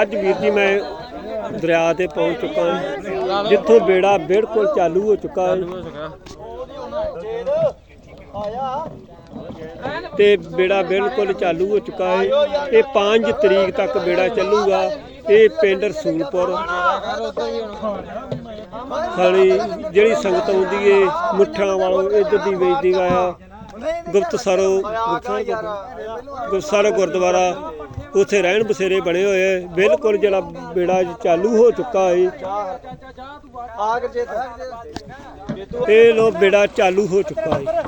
ਅੱਜ ਵੀਰ ਜੀ ਮੈਂ ਦਰਿਆ ਤੇ ਪਹੁੰਚ ਚੁੱਕਾ ਹਾਂ। ਜਿੱਥੋਂ ਬੇੜਾ ਬਿਲਕੁਲ ਚਾਲੂ ਹੋ ਚੁੱਕਾ ਹੈ। ਤੇ ਬੇੜਾ ਬਿਲਕੁਲ ਚਾਲੂ ਹੋ ਚੁੱਕਾ ਹੈ। ਇਹ 5 ਤਰੀਕ ਤੱਕ ਬੇੜਾ ਚੱਲੂਗਾ। ਇਹ ਪਿੰਡ ਰਸੂਲਪੁਰ। ਸਾਡੀ ਜਿਹੜੀ ਸੰਗਤ ਆਉਂਦੀ ਏ ਮੁੱਠਾਂ ਵਾਲੋਂ ਇੱਧਰ ਦੀ ਵੇਚਦੀ ਆ। ਗੁਪਤਸਰੋ ਗੁਰਸਰ ਗੁਰਦੁਆਰਾ ਉੱਥੇ ਰਹਿਣ ਬਸੇਰੇ ਬਣੇ ਹੋਏ ਆ। ਬਿਲਕੁਲ ਜਿਹੜਾ ਬੇੜਾ ਚਾਲੂ ਹੋ ਚੁੱਕਾ ਹੈ ਆਗ ਜੇ ਇਹ ਲੋ ਬੇੜਾ ਚਾਲੂ ਹੋ ਚੁੱਕਾ ਹੈ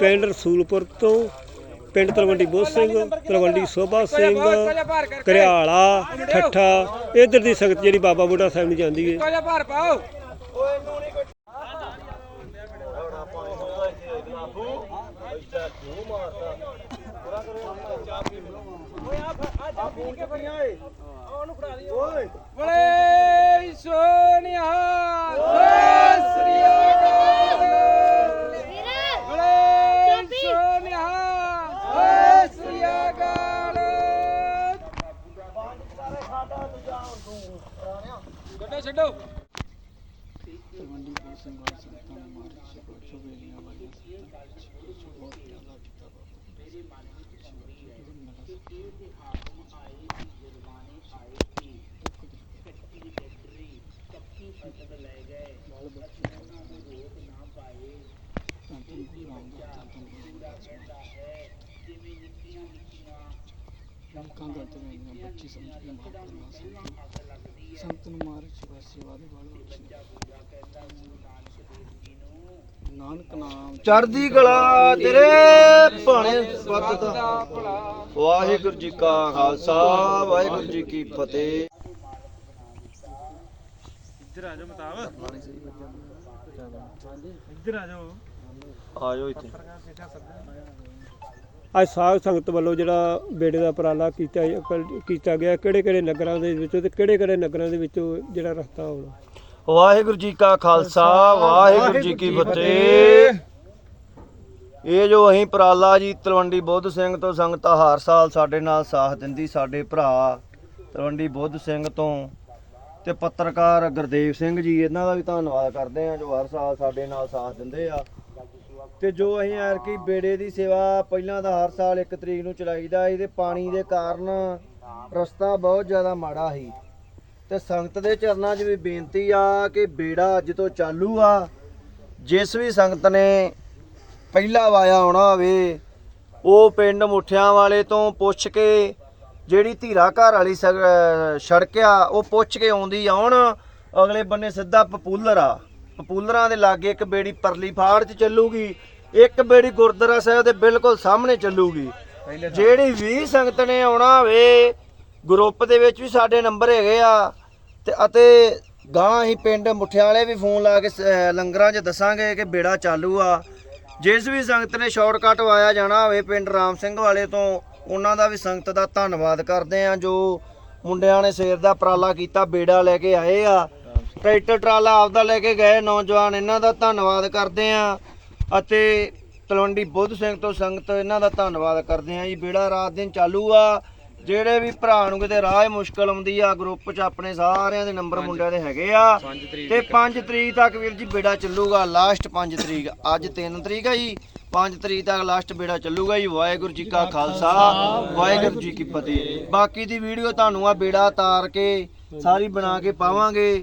ਪਿੰਡ ਰਸੂਲਪੁਰ ਤੋਂ ਪਿੰਡ ਤਲਵੰਡੀ ਬੋਧ ਸਿੰਘ, ਤਲਵੰਡੀ ਸੋਭਾ ਸਿੰਘ, ਕਰਿਆਲਾ, ਠੱਠਾ, ਇਧਰ ਦੀ ਸੰਗਤ ਜਿਹੜੀ ਬਾਬਾ ਬੁੱਢਾ ਸਾਹਿਬ ਨੂੰ ਜਾਂਦੀ ਹੈ। ਭਾਰ ਪਾਓ ਬੜੇ ਸੋਨਿਆ ਸਤਿ ਸ੍ਰੀ ਅਕਾਲ ਬੜੇ ਸੋਨਿਆ ਸਤਿ ਸ੍ਰੀ ਅਕਾਲ ਛੱਡੋ ਛੱਡੋ ਸੰਤ ਨੂੰ ਮਾਰ ਸੇਵਾ ਸੇਵਾ ਦੇ ਵਾਲੋ ਨਾਨਕ ਨਾਮ ਚੜ੍ਹਦੀ ਕਲਾ ਤੇਰੇ ਭਾਣੇ ਵੱਧਦਾ ਵਾਹਿਗੁਰੂ ਜੀ ਕਾ ਖਾਲਸਾ, ਵਾਹਿਗੁਰੂ ਜੀ ਕੀ ਫਤਿਹ। ਇੱਧਰ ਆ ਜਾਓ। ਆਜੋ ਇੱਥੇ। ਅੱਜ ਸਾਧ ਸੰਗਤ ਵੱਲੋਂ ਜਿਹੜਾ ਬੇੜੇ ਦਾ ਉਪਰਾਲਾ ਕੀਤਾ ਕੀਤਾ ਗਿਆ ਕਿਹੜੇ ਕਿਹੜੇ ਨਗਰਾਂ ਦੇ ਵਿੱਚੋਂ ਤੇ ਕਿਹੜੇ ਕਿਹੜੇ ਨਗਰਾਂ ਦੇ ਵਿੱਚੋਂ ਜਿਹੜਾ ਰਸਤਾ ਆਉਣਾ? ਵਾਹਿਗੁਰੂ ਜੀ ਕਾ ਖਾਲਸਾ ਵਾਹਿਗੁਰੂ ਜੀ ਕੀ ਫਤਿਹ। ਇਹ ਜੋ ਅਸੀਂ ਪ੍ਰਾਲਾ ਜੀ ਤਲਵੰਡੀ ਬੁੱਧ ਸਿੰਘ ਤੋਂ ਸੰਗਤ ਹਰ ਸਾਲ ਸਾਡੇ ਨਾਲ ਸਾਥ ਦਿੰਦੀ ਸਾਡੇ ਭਰਾ ਤਲਵੰਡੀ ਬੁੱਧ ਸਿੰਘ ਤੋਂ ਤੇ ਪੱਤਰਕਾਰ ਗੁਰਦੇਵ ਸਿੰਘ ਜੀ ਇਹਨਾਂ ਦਾ ਵੀ ਧੰਨਵਾਦ ਕਰਦੇ ਆ ਜੋ ਹਰ ਸਾਲ ਸਾਡੇ ਨਾਲ ਸਾਥ ਦਿੰਦੇ ਆ। ਤੇ ਜੋ ਅਸੀਂ ਯਾਰ ਕੀ ਬੇੜੇ ਦੀ ਸੇਵਾ ਪਹਿਲਾਂ ਤਾਂ ਹਰ ਸਾਲ 1 ਤਰੀਕ ਨੂੰ ਚਲਾਈਦਾ ਇਹਦੇ ਪਾਣੀ ਦੇ ਕਾਰਨ ਰਸਤਾ ਬਹੁਤ ਜ਼ਿਆਦਾ ਮਾੜਾ ਸੀ। ਤੇ ਸੰਗਤ ਦੇ ਚਰਨਾਂ 'ਚ ਵੀ ਬੇਨਤੀ ਆ ਕਿ ਬੇੜਾ ਅੱਜ ਤੋਂ ਚਾਲੂ ਆ। ਜਿਸ ਵੀ ਸੰਗਤ ਨੇ ਪਹਿਲਾ ਵਾਇਆ ਆਉਣਾ ਹੋਵੇ ਉਹ ਪਿੰਡ ਮੁੱਠਿਆਂ ਵਾਲੇ ਤੋਂ ਪੁੱਛ ਕੇ ਜਿਹੜੀ ਧੀਰਾ ਘਰ ਵਾਲੀ ਸੜਕ ਆ ਉਹ ਪੁੱਛ ਕੇ ਆਉਂਦੀ ਆਉਣ ਅਗਲੇ ਬੰਨੇ ਸਿੱਧਾ ਪਪੂਲਰ ਆ। ਪਪੂਲਰਾਂ ਦੇ ਲਾਗੇ ਇੱਕ ਬੇੜੀ ਪਰਲੀ ਫਾੜ 'ਚ ਚੱਲੂਗੀ ਇੱਕ ਬੇੜੀ ਗੁਰਦੁਆਰਾ ਸਾਹਿਬ ਦੇ ਬਿਲਕੁਲ ਸਾਹਮਣੇ ਚੱਲੂਗੀ। ਜਿਹੜੀ ਵੀ ਸੰਗਤ ਨੇ ਆਉਣਾ ਹੋਵੇ ਗਰੁੱਪ ਦੇ ਵਿੱਚ ਵੀ ਸਾਡੇ ਨੰਬਰ ਹੈਗੇ ਆ ਤੇ ਅਤੇ ਗਾਂ ਹੀ ਪਿੰਡ ਮੁੱਠਿਆਂ ਵਾਲੇ ਵੀ ਫੋਨ ਲਾ ਕੇ ਲੰਗਰਾਂ 'ਚ ਦੱਸਾਂਗੇ ਕਿ ਬੇੜਾ ਚਾਲੂ ਆ। ਜਿਸ ਵੀ ਸੰਗਤ ਨੇ ਸ਼ਾਰਟਕਟ ਵਾਇਆ ਜਾਣਾ ਹੋਵੇ ਪਿੰਡ ਰਾਮ ਸਿੰਘ ਵਾਲੇ ਤੋਂ ਉਹਨਾਂ ਦਾ ਵੀ ਸੰਗਤ ਦਾ ਧੰਨਵਾਦ ਕਰਦੇ ਆ ਜੋ ਮੁੰਡਿਆਂ ਨੇ ਸਵੇਰ ਦਾ ਉਪਰਾਲਾ ਕੀਤਾ ਬੇੜਾ ਲੈ ਕੇ ਆਏ ਆ। ਟਰੈਕਟਰ ਟਰਾਲਾ ਆਪਦਾ ਲੈ ਕੇ ਗਏ ਨੌਜਵਾਨ ਇਹਨਾਂ ਦਾ ਧੰਨਵਾਦ ਕਰਦੇ ਆ ਅਤੇ ਤਲਵੰਡੀ ਬੁੱਧ ਸਿੰਘ ਤੋਂ ਸੰਗਤ ਇਹਨਾਂ ਦਾ ਧੰਨਵਾਦ ਕਰਦੇ ਆ ਜੀ। ਬੇੜਾ ਰਾਤ ਦਿਨ ਚਾਲੂ ਆ ਜਿਹੜੇ ਵੀ ਭਰਾ ਨੂੰ ਕਿਤੇ ਰਾਹ ਮੁਸ਼ਕਲ ਆਉਂਦੀ ਆ ਗਰੁੱਪ 'ਚ ਆਪਣੇ ਸਾਰਿਆਂ ਦੇ ਨੰਬਰ ਮੁੰਡਿਆਂ ਦੇ ਹੈਗੇ ਆ। ਤੇ 5 ਤਰੀਕ ਤੱਕ ਵੀਰ ਜੀ ਬੇੜਾ ਚੱਲੂਗਾ ਲਾਸਟ 5 ਤਰੀਕ ਅੱਜ 3 ਤਰੀਕ ਆ ਜੀ। 5 ਤਰੀਕ ਤੱਕ ਲਾਸਟ ਬੇੜਾ ਚੱਲੂਗਾ ਜੀ। ਵਾਹਿਗੁਰੂ ਜੀ ਕਾ ਖਾਲਸਾ ਵਾਹਿਗੁਰੂ ਜੀ ਕੀ ਫਤਿਹ। ਬਾਕੀ ਦੀ ਵੀਡੀਓ ਤੁਹਾਨੂੰ ਆ ਬੇੜਾ ਤਾਰ ਕੇ ਸਾਰੀ ਬਣਾ ਕੇ ਪਾਵਾਂਗੇ।